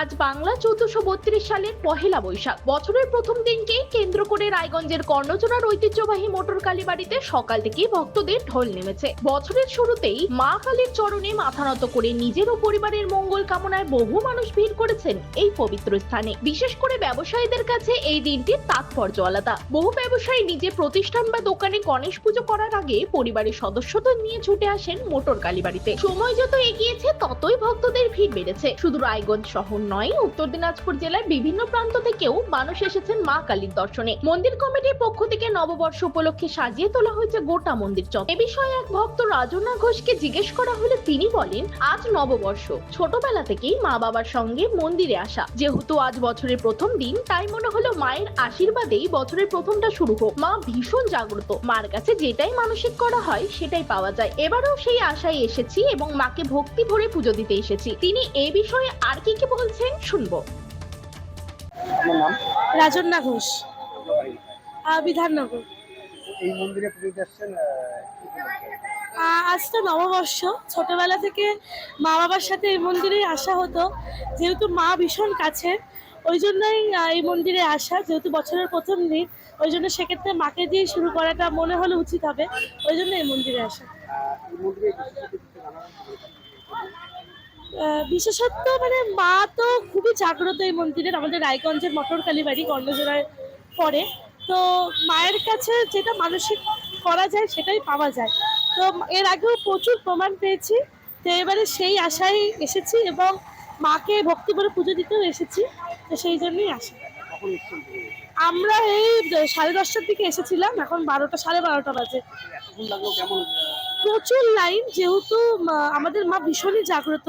আজ বাংলা চৌদ্দশো বত্রিশ সালের পহেলা বৈশাখ। বছরের প্রথম দিনকেই কেন্দ্র করে রায়গঞ্জের কর্ণচূড়ার ঐতিহ্যবাহী মোটর কালীবাড়িতে সকাল থেকেই ভক্তদের ঢল নেমেছে। বছরের শুরুতেই মা কালীর চরণে মাথা নত করে নিজের ও পরিবারের মঙ্গল কামনায় বহু মানুষ ভিড় করেছেন এই পবিত্র স্থানে। বিশেষ করে ব্যবসায়ীদের কাছে এই দিনটির তাৎপর্য আলাদা। বহু ব্যবসায়ী নিজে প্রতিষ্ঠান বা দোকানে গণেশ পুজো করার আগে পরিবারের সদস্যদের নিয়ে ছুটে আসেন মোটর কালীবাড়িতে। সময় যত এগিয়েছে, ততই ভক্তদের ভিড় বেড়েছে। শুধু রায়গঞ্জ শহর নয়, উত্তর দিনাজপুর জেলার বিভিন্ন প্রান্ত থেকেও মানুষ এসেছেন মা কালীর দর্শনে। মন্দির কমিটির পক্ষ থেকে নববর্ষ উপলক্ষে সাজিয়ে তোলা হয়েছে গোটা মন্দির চত্বর। এ বিষয়ে এক ভক্ত রাজনা ঘোষকে জিজ্ঞেস করা হলে তিনি বলেন, আজ নববর্ষ। ছোটবেলা থেকেই মা বাবার সঙ্গে মন্দিরে আসা। যেহেতু আজ বছরের প্রথম দিন, তাই মনে হলো মায়ের আশীর্বাদেই বছরের প্রথমটা শুরু হোক। মা ভীষণ জাগ্রত। মার কাছে যেটাই মানসিক করা হয়, সেটাই পাওয়া যায়। এবারেও সেই আশায় এসেছি এবং মাকে ভক্তি ভরে পুজো দিতে এসেছি। তিনি এ বিষয়ে আর কি কি বলছেন শুনব। আপনার রাজন্না ঘোষ। বিধাননগর। এই মন্দিরে পুজো আজ তো নববর্ষ। ছোটবেলা থেকে মা বাবার সাথে এই মন্দিরে আসা হতো। যেহেতু মা ভীষণ কাছে ওই জন্যই এই মন্দিরে আসা। যেহেতু বছরের প্রথম দিন ওই জন্য সেক্ষেত্রে মাকে দিয়ে শুরু করাটা মনে হলে উচিত হবে। ওই জন্য এই মন্দিরে আসা। বিশেষত্ব মানে মা তো খুবই জাগ্রত এই মন্দিরের আমাদের রায়গঞ্জের মটর কালীবাড়ি কর্ণজোড়ায় পড়ে তো মায়ের কাছে যেটা মানসিক করা যায় সেটাই পাওয়া যায়। তো এর আগেও প্রচুর প্রমাণ পেয়েছি তো এবারে সেই আশায় এসেছি এবং মাকে ভক্তি করে পুজো দিতেও এসেছি তো সেই জন্যই আসা? আমরা এই সাড়ে দশটার দিকে এসেছিলাম এখন বারোটা সাড়ে বারোটা বাজে। প্রচুর লাইন যেহেতু আমাদের মা ভীষণই জাগ্রত।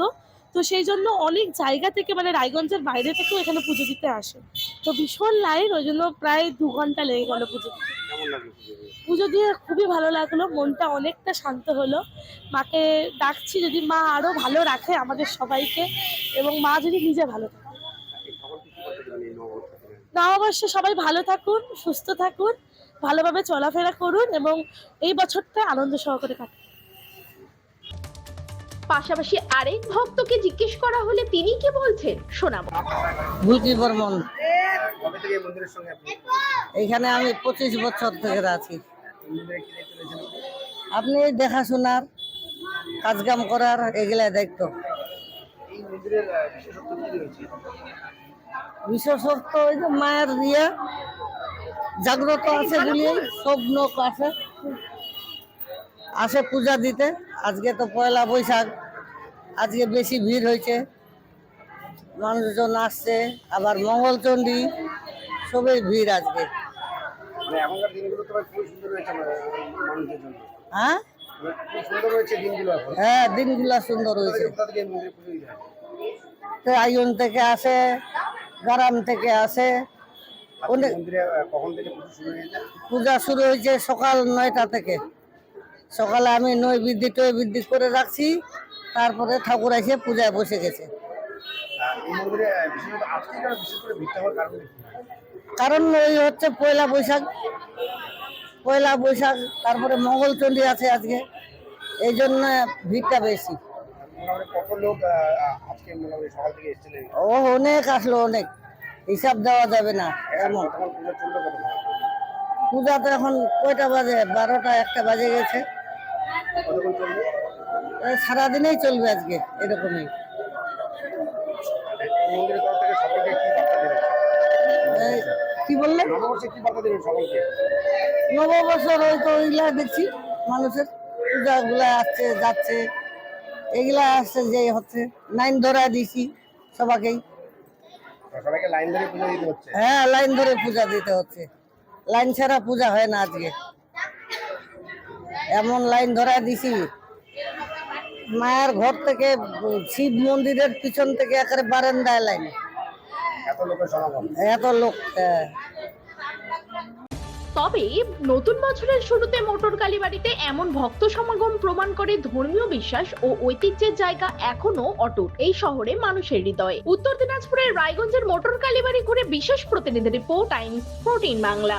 তো সেই জন্য অনেক জায়গা থেকে মানে রায়গঞ্জের বাইরে থেকেও এখানে পুজো দিতে আসে। তো ভীষণ লাইন ওই জন্য প্রায় দু ঘণ্টা লেগে গেল পুজো পুজো দিয়ে? খুবই ভালো লাগল মনটা অনেকটা শান্ত হলো। মাকে ডাকছি যদি মা আরও ভালো রাখে আমাদের সবাইকে এবং মা যদি নিজে ভালো থাকে? নববর্ষে সবাই ভালো থাকুন সুস্থ থাকুন ভালোভাবে চলাফেরা করুন এবং এই বছরটা আনন্দ সহকারে কাটুন। পাশাপাশি আরেক ভক্তকে জিজ্ঞেস করা হলে তিনি কি বলছেন? শোনাবো। ভুলকি বর্মন কবে থেকে এই মন্দিরের সঙ্গে আপনি? এইখানে আমি পঁচিশ বছর থেকে আছি। আপনি? দেখাশোনার কাজকাম করার এগুলা দায়িত্ব। এই বিশেষত্ব কি রয়েছে? বিশেষত্ব ওই যে মায়ের ইয়ে জাগ্রত আছে বলি সব আছে। আসে পূজা দিতে। আজকে তো পয়লা বৈশাখ আজকে বেশি ভিড় হয়েছে। মানুষজন আসছে আবার মঙ্গলচণ্ডী সবই ভিড় আজকে। হ্যাঁ? হ্যাঁ দিনগুলা সুন্দর হয়েছে। দিতে হয়। তো থেকে আসে গ্রাম থেকে আসে। পূজা শুরু হয়েছে সকাল নয়টা থেকে। সকালে আমি নয় বৃদ্ধি টয় বৃদ্ধি করে রাখছি। তারপরে ঠাকুর এসে পূজায় বসে গেছে। কারণ ওই হচ্ছে পয়লা বৈশাখ। পয়লা বৈশাখ, তারপরে মঙ্গলচণ্ডী আছে আজকে। এই জন্য ভিড়টা বেশি। ও, অনেক আসলো, অনেক। হিসাব দেওয়া যাবে না, এমন। পুজো তো এখন কয়টা বাজে? বারোটা, একটা বাজে গেছে। সারাদিনেই চলবে আজকে এরকমই। কি বার্তা দেবেন বললে? নববর্ষে কি বার্তা নববছর হয়তো ওইগুলা দেখছি মানুষের। পূজাগুলা আসছে যাচ্ছে। এগুলা আসছে যে হচ্ছে লাইন ধরা দিছি দিতে হ্যাঁ লাইন ধরে পূজা দিতে হচ্ছে। লাইন ছাড়া পূজা হয় না আজকে। এমন লাইন ধরা দিছি। মায়ের ঘর থেকে শিব মন্দিরের পিছন থেকে একেবারে বারান্দায় লাইন। এত লোকের সমাগম। এত লোক হ্যাঁ। তবে নতুন বছরের শুরুতে মোটর কালীবাড়িতে এমন ভক্ত সমাগম প্রমাণ করে ধর্মীয় বিশ্বাস ও ঐতিহ্যের জায়গা এখনও অটুট এই শহরে মানুষের হৃদয়ে। উত্তর দিনাজপুরের রায়গঞ্জের মোটর কালীবাড়ি ঘুরে বিশেষ প্রতিনিধি রিপোর্ট টাইমস ফোরটিন বাংলা।